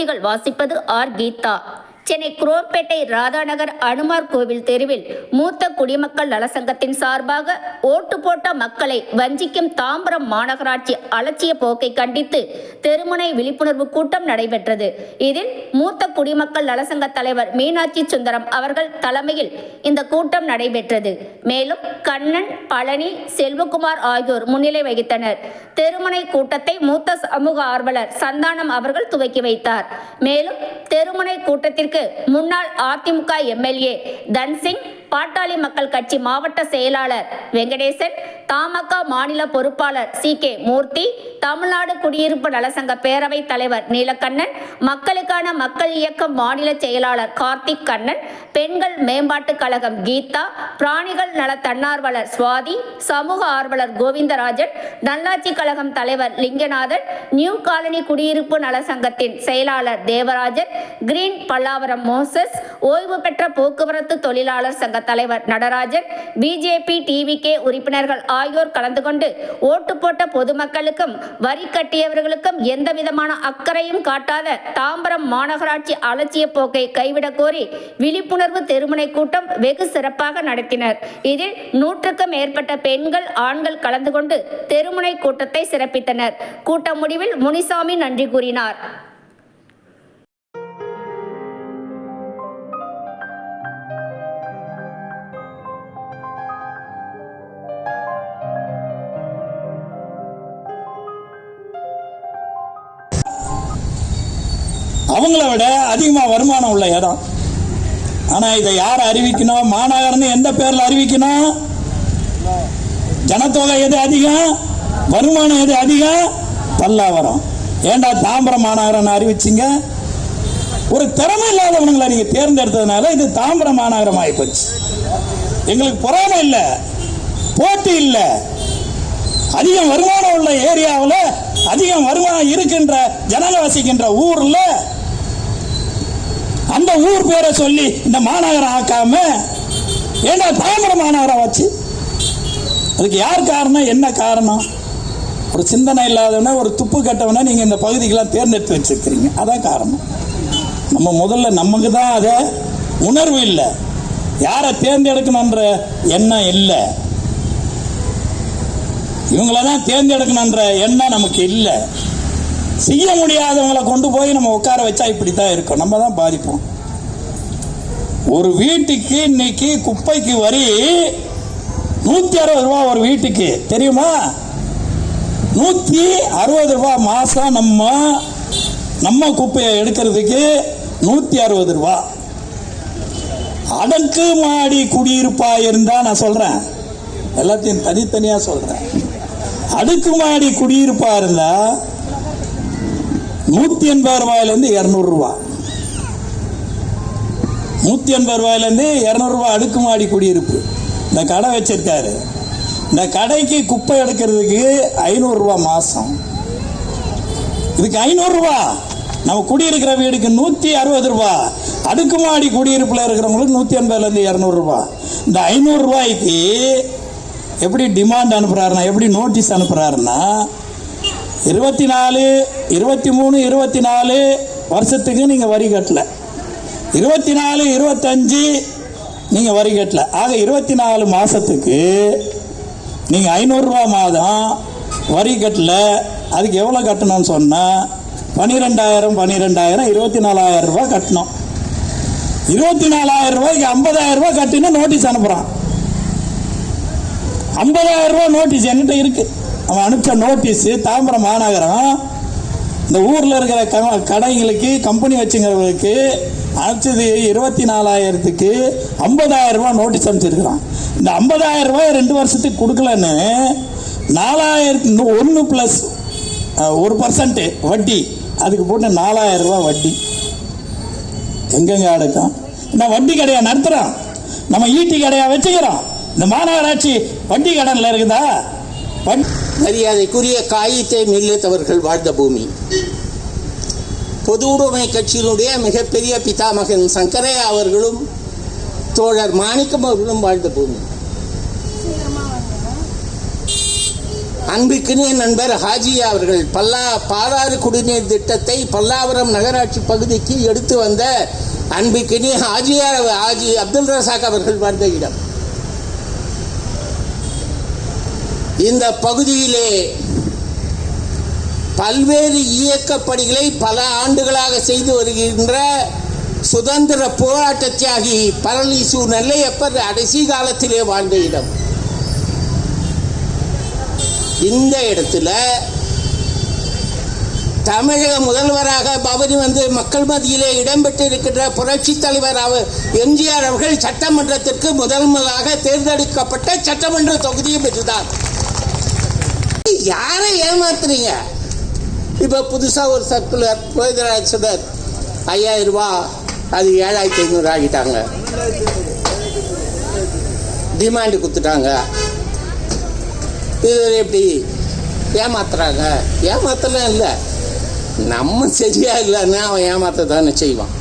செய்திகள் வாசிப்பது ஆர் கீதா. சென்னை குரோம்பேட்டை ராதாநகர் அனுமார் கோவில் தெருவில் மூத்த குடிமக்கள் நலசங்கத்தின் சார்பாக ஓட்டு போட்ட மக்களை வஞ்சிக்கும் தாம்பரம் மாநகராட்சி அலட்சிய போக்கை கண்டித்து தெருமுனை விழிப்புணர்வு கூட்டம் நடைபெற்றது. இதில் மூத்த குடிமக்கள் நலசங்க தலைவர் மீனாட்சி சுந்தரம் அவர்கள் தலைமையில் இந்த கூட்டம் நடைபெற்றது. மேலும் கண்ணன் பழனி செல்வகுமார் ஆகியோர் முன்னிலை வகித்தனர். தெருமுனை கூட்டத்தை மூத்த சமூக ஆர்வலர் சந்தானம் அவர்கள் துவக்கி வைத்தார். மேலும் தெருமுனை கூட்டத்திற்கு முன்னாள் அதிமுக எம்எல்ஏ தன்சிங் பாட்டாளி மக்கள் கட்சி மாவட்ட செயலாளர் வெங்கடேசன் தமாக மாநில பொறுப்பாளர் சி கே மூர்த்தி தமிழ்நாடு குடியிருப்பு நலசங்க பேரவைத் தலைவர் நீலக்கண்ணன் மக்களுக்கான மக்கள் இயக்கம் மாநில செயலாளர் கார்த்திக் கண்ணன் பெண்கள் மேம்பாட்டுக் கழகம் கீதா பிராணிகள் நல தன்னார்வலர் சுவாதி சமூக ஆர்வலர் கோவிந்தராஜன் நல்லாட்சி கழகம் தலைவர் லிங்கநாதன் நியூ காலனி குடியிருப்பு நல சங்கத்தின் செயலாளர் தேவராஜன் கிரீன் பல்லாவரம் மோசஸ் ஓய்வு பெற்ற போக்குவரத்து தொழிலாளர் சங்க தலைவர் நடராஜன் பிஜேபி டிவிகே உறுப்பினர்கள் ஆகியோர் கலந்து கொண்டு ஓட்டு போட்ட பொதுமக்களுக்கும் வரி கட்டியவர்களுக்கும் எந்தவிதமான அக்கறையும் காட்டாத தாம்பரம் மாநகராட்சி அலட்சிய போக்கை கைவிடக் கோரி விழிப்புணர்வு தெருமுனை கூட்டம் வெகு சிறப்பாக நடத்தினர். இதில் நூற்றுக்கும் மேற்பட்ட பெண்கள் ஆண்கள் கலந்து கொண்டு தெருமுனை கூட்டத்தை சிறப்பித்தனர். கூட்ட முடிவில் முனிசாமி நன்றி கூறினார். அவங்கள விட அதிகமாக வருமானம் உள்ள இடம். ஆனால் இதை யார் அறிவிக்கணும்? மாநகரம்னு எந்த பேரில் அறிவிக்கணும்? ஜனத்தொகை எது அதிகம்? வருமானம் எது அதிகம்? பல்லாவரம். ஏண்டா தாம்பரம் மாநகரம் அறிவிச்சிங்க? ஒரு திறமை இல்லாதவங்களை நீங்க தேர்ந்தெடுத்ததுனால இது தாம்பரம் மாநகரம் ஆயிப்போச்சு எங்களுக்கு பொறாமை இல்லை. போட்டி இல்லை. அதிகம் வருமானம் உள்ள ஏரியாவில் அதிகம் வருமானம் இருக்கின்ற ஜனங்க வசிக்கின்ற ஊர்ல அந்த ஊர் பேரை சொல்லி இந்த மாநகரம் ஆக்காம ஏன்னா தாம்பரம் மாநகரம் வச்சு அதுக்கு யார் காரணம்? என்ன காரணம்? ஒரு சிந்தனை இல்லாதவன ஒரு துப்பு கட்டவன நீங்கள் இந்த பகுதிக்கெல்லாம் தேர்ந்தெடுத்து வச்சிருக்கிறீங்க. அதான் காரணம். நம்ம முதல்ல நமக்கு தான் அதை உணர்வு இல்லை. யாரை தேர்ந்தெடுக்கணுன்ற எண்ணம் இல்லை. இவங்கள தான் தேர்ந்தெடுக்கணுன்ற எண்ணம் நமக்கு இல்லை. செய்ய முடியாதவங்களை கொண்டு போய் நம்ம உட்கார வச்சா இப்படி தான் இருக்கும். நம்ம தான் பாதிப்போம். ஒரு வீட்டுக்கு இன்னைக்கு குப்பைக்கு வரி நூத்தி அறுபது ரூபா ஒரு வீட்டுக்கு. தெரியுமா? நூத்தி அறுபது ரூபா மாசம் நம்ம நம்ம குப்பையை எடுக்கிறதுக்கு நூத்தி அறுபது ரூபா. அடக்கு மாடி குடியிருப்பா இருந்தா நான் சொல்றேன். எல்லாத்தையும் தனித்தனியா சொல்றேன். அடுக்குமாடி குடியிருப்பா இருந்தா நூத்தி எண்பது ரூபாயிலிருந்து இருநூறு ரூபா. நூத்தி எண்பது ரூபாயிலிருந்து இருநூறு ரூபாய் அடுக்குமாடி குடியிருப்பு. இந்த கடை வச்சிருக்காரு. இந்த கடைக்கு குப்பை எடுக்கிறதுக்கு ஐநூறு மாதம் மாசம். இதுக்கு ஐநூறு நம்ம குடியிருக்கிற வீடுக்கு நூத்தி அறுபது ரூபா. அடுக்குமாடி குடியிருப்புல இருக்கிறவங்களுக்கு நூத்தி எண்பதுல இருந்து இருநூறு இந்த ஐநூறு ரூபாய்க்கு எப்படி டிமாண்ட் அனுப்புறாருன்னா எப்படி நோட்டீஸ் அனுப்புறாருன்னா இருபத்தி நாலு இருபத்தி மூணு இருபத்தி நாலு வருஷத்துக்கு நீங்கள் வரி கட்டல. இருபத்தி நாலு இருபத்தஞ்சு நீங்கள் வரி கட்டல. ஆக இருபத்தி நாலு மாதத்துக்கு நீங்கள் ஐநூறுரூவா மாதம் வரி கட்டல. அதுக்கு எவ்வளோ கட்டணும்னு சொன்னால் பன்னிரெண்டாயிரம் பன்னிரெண்டாயிரம் இருபத்தி நாலாயிரம் ரூபா கட்டணும். இருபத்தி நாலாயிரம் ரூபாய்க்கு ஐம்பதாயிரம் ரூபாய் கட்டினா நோட்டீஸ் அனுப்புகிறான் ஐம்பதாயிரம் ரூபாய் நோட்டீஸ் என்கிட்ட இருக்குது அவன் அனுப்பிச்ச நோட்டீஸ் தாம்பரம் மாநகரம் இந்த ஊரில் இருக்கிற க- கடைங்களுக்கு கம்பெனி வச்சுங்கிறவங்களுக்கு அனுப்பிச்சது இருபத்தி நாலாயிரத்துக்கு ஐம்பதாயிரம் ரூபாய் நோட்டீஸ் அனுப்பிச்சிருக்கிறான். இந்த ஐம்பதாயிரம் ரூபாய் ரெண்டு வருஷத்துக்கு கொடுக்கலன்னு நாலாயிரத்தி ஒன்று ப்ளஸ் ஒரு பர்சன்ட் வட்டி அதுக்கு போட்டு நாலாயிரம் ரூபாய் வட்டி. எங்கெங்க அடக்கம் நான் வட்டி கடையாக நடத்துகிறோம் நம்ம ஈட்டி கடையாக வச்சுக்கிறோம். இந்த மாநகராட்சி வட்டி கடனில் இருக்குதா? வட்டி மரியாதைக்குரிய காயித்தே மில்லத் அவர்கள் வாழ்ந்த பூமி. பொது உடைமை கட்சியினுடைய மிகப்பெரிய பிதாமகன் சங்கரையா அவர்களும் தோழர் மாணிக்கம் அவர்களும் வாழ்ந்த பூமி. அன்பிற்கினிய நண்பர் ஹாஜியா அவர்கள் பல்லா பாலாறு குடிநீர் திட்டத்தை பல்லாவரம் நகராட்சி பகுதிக்கு எடுத்து வந்த அன்பிற்கினிய ஹாஜியா ஹாஜி அப்துல் ரசாக் அவர்கள் வாழ்ந்த இடம். இந்த பகுதியிலே பல்வேறு இயக்க பணிகளை பல ஆண்டுகளாக செய்து வருகின்ற சுதந்திர போராட்ட தியாகி பரளிசு நெல்லையப்பர் கடைசி காலத்திலே வாழ்ந்த இடம். இந்த இடத்துல தமிழக முதல்வராக பவனி வந்து மக்கள் மத்தியிலே இடம்பெற்று இருக்கின்ற புரட்சி தலைவர் அவர் எம்ஜிஆர் அவர்கள் சட்டமன்றத்திற்கு முதல் முதலாக தேர்ந்தெடுக்கப்பட்ட சட்டமன்ற தொகுதியும் பெற்றுதான் யாரை ஏமாத்துறீங்க? இப்போ புதுசாக ஒரு சர்க்குலர் கோவிந்தராஜ் சொன்னார் ஐயாயிரம் ரூபா அது ஏழாயிரத்தி ஐநூறு ஆகிட்டாங்க. டிமாண்டு கொடுத்துட்டாங்க. இது எப்படி ஏமாத்துறாங்க? ஏமாத்தலாம் இல்லை. நம்ம சரியா இல்லைன்னா அவன் ஏமாத்த தானே செய்வான்.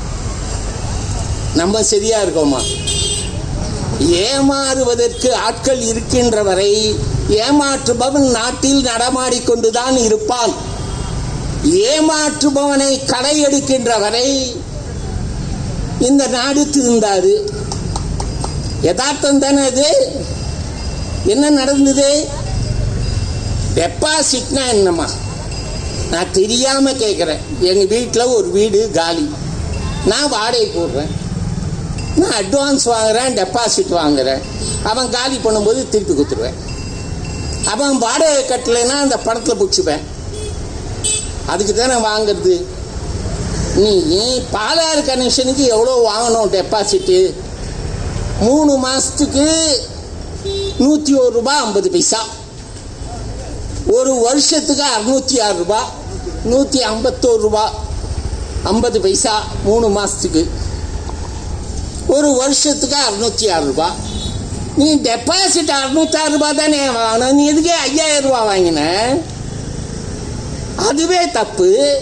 நம்ம சரியா இருக்கோமா? ஏமாறுவதற்கு ஆட்கள் இருக்கின்ற வரை ஏமாற்றுபவன் நாட்டில் நடமாடிக்கொண்டுதான் இருப்பான். ஏமாற்றுபவனை கடை எடுக்கின்ற வரை இந்த நாடு திருந்தாது. யதார்த்தம் தானே அது? என்ன நடந்தது? டெபாசிட்னா என்னம்மா? நான் தெரியாம கேட்குறேன் எங்க வீட்டில் ஒரு வீடு காலி. நான் வாடகை போடுறேன். நான் அட்வான்ஸ் வாங்குறேன் டெபாசிட் வாங்குறேன். அவன் காலி பண்ணும்போது திருப்பி கொடுத்துருவேன். அவன் வாடகை கட்டலைன்னா அந்த பணத்தில் பிடிச்சிப்பேன். அதுக்கு தானே வாங்குறது. நீ பாலாறு கனெக்ஷனுக்கு எவ்வளோ வாங்கணும் டெபாசிட்டு மூணு மாதத்துக்கு நூற்றி ஒரு ரூபா ஐம்பது பைசா. ஒரு வருஷத்துக்கு அறுநூத்தி ஆறு ரூபா நூற்றி ஐம்பத்தோரு ரூபா ஐம்பது பைசா மூணு மாதத்துக்கு ஒரு வருஷத்துக்கு அறுநூத்தி ஆறு ரூபாய் நீ டெபாசிட் அறுநூத்தாறு ரூபாய் தானே வாங்கின? நீ எதுக்கே ஐயாயிரம் ரூபாய் வாங்கின? அதுவே தப்பு.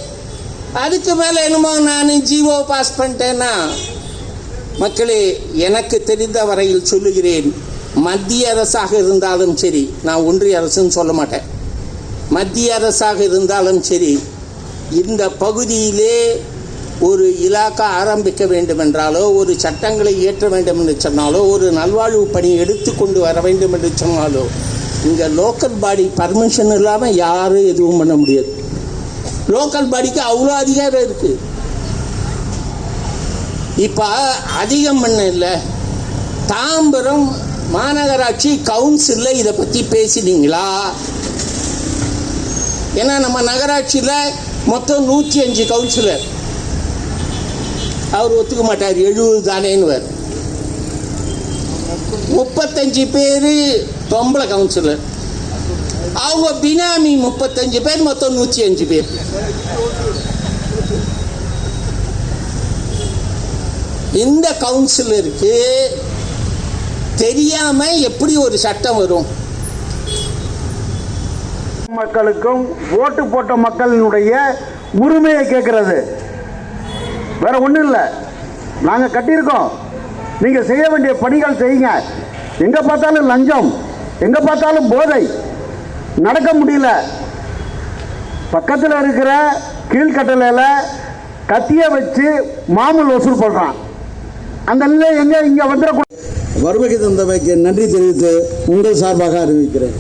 அதுக்கு மேலே என்னமோ நான் ஜிஓ பாஸ் பண்ணிட்டேன்னா? மக்களே எனக்கு தெரிந்த வரையில் சொல்லுகிறேன். மத்திய அரசாக இருந்தாலும் சரி நான் ஒன்றிய அரசுன்னு சொல்ல மாட்டேன். மத்திய அரசாக இருந்தாலும் சரி இந்த பகுதியிலே ஒரு இலாக்கா ஆரம்பிக்க வேண்டுமென்றாலோ ஒரு சட்டங்களை இயற்ற வேண்டும் என்று சொன்னாலோ ஒரு நல்வாழ்வு பணி எடுத்துக்கொண்டு வர வேண்டும் என்று சொன்னாலோ இங்கே லோக்கல் பாடி பர்மிஷன் இல்லாமல் யாரும் எதுவும் பண்ண முடியாது. லோக்கல் பாடிக்கு அவ்வளோ அதிகாரம் இருக்கு. இப்போ அதிகம் பண்ண இல்லை. தாம்பரம் மாநகராட்சி கவுன்சிலில் இதை பற்றி பேசினீங்களா? ஏன்னா நம்ம நகராட்சியில் மொத்தம் நூற்றி அஞ்சு கவுன்சிலர் அவர் ஒத்துக்க மாட்டார். எழுபது தானேன்னு முப்பத்தஞ்சு பேர் பொம்பளை கவுன்சிலர் அவங்க பினாமி முப்பத்தஞ்சு பேர் மொத்தம் நூற்றி அஞ்சு பேர். இந்த கவுன்சிலருக்கு தெரியாம எப்படி ஒரு சட்டம் வரும்? மக்களுக்கும் ஓட்டு போட்ட மக்களினுடைய உரிமையை கேட்கிறது. வேற ஒன்றும் இல்லை. நாங்கள் கட்டியிருக்கோம். நீங்கள் செய்ய வேண்டிய பணிகள் செய்யுங்க. எங்கே பார்த்தாலும் லஞ்சம் எங்கே பார்த்தாலும் போதை. நடக்க முடியல. பக்கத்தில் இருக்கிற கீழ்கட்டளையில் கத்தியை வச்சு மாமூல் வசூல் பண்ணுறான் அந்த நிலை எங்கே இங்கே வந்துடக்கூடாது. வருகைக்கு தந்தவைக்கு நன்றி தெரிவித்து உங்கள் சார்பாக அறிவிக்கிறேன்.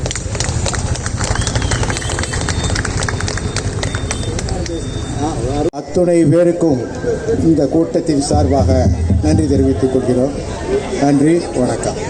அத்துணை பேருக்கும் இந்த கூட்டத்தின் சார்பாக நன்றி தெரிவித்துக் கொள்கிறோம். நன்றி வணக்கம்.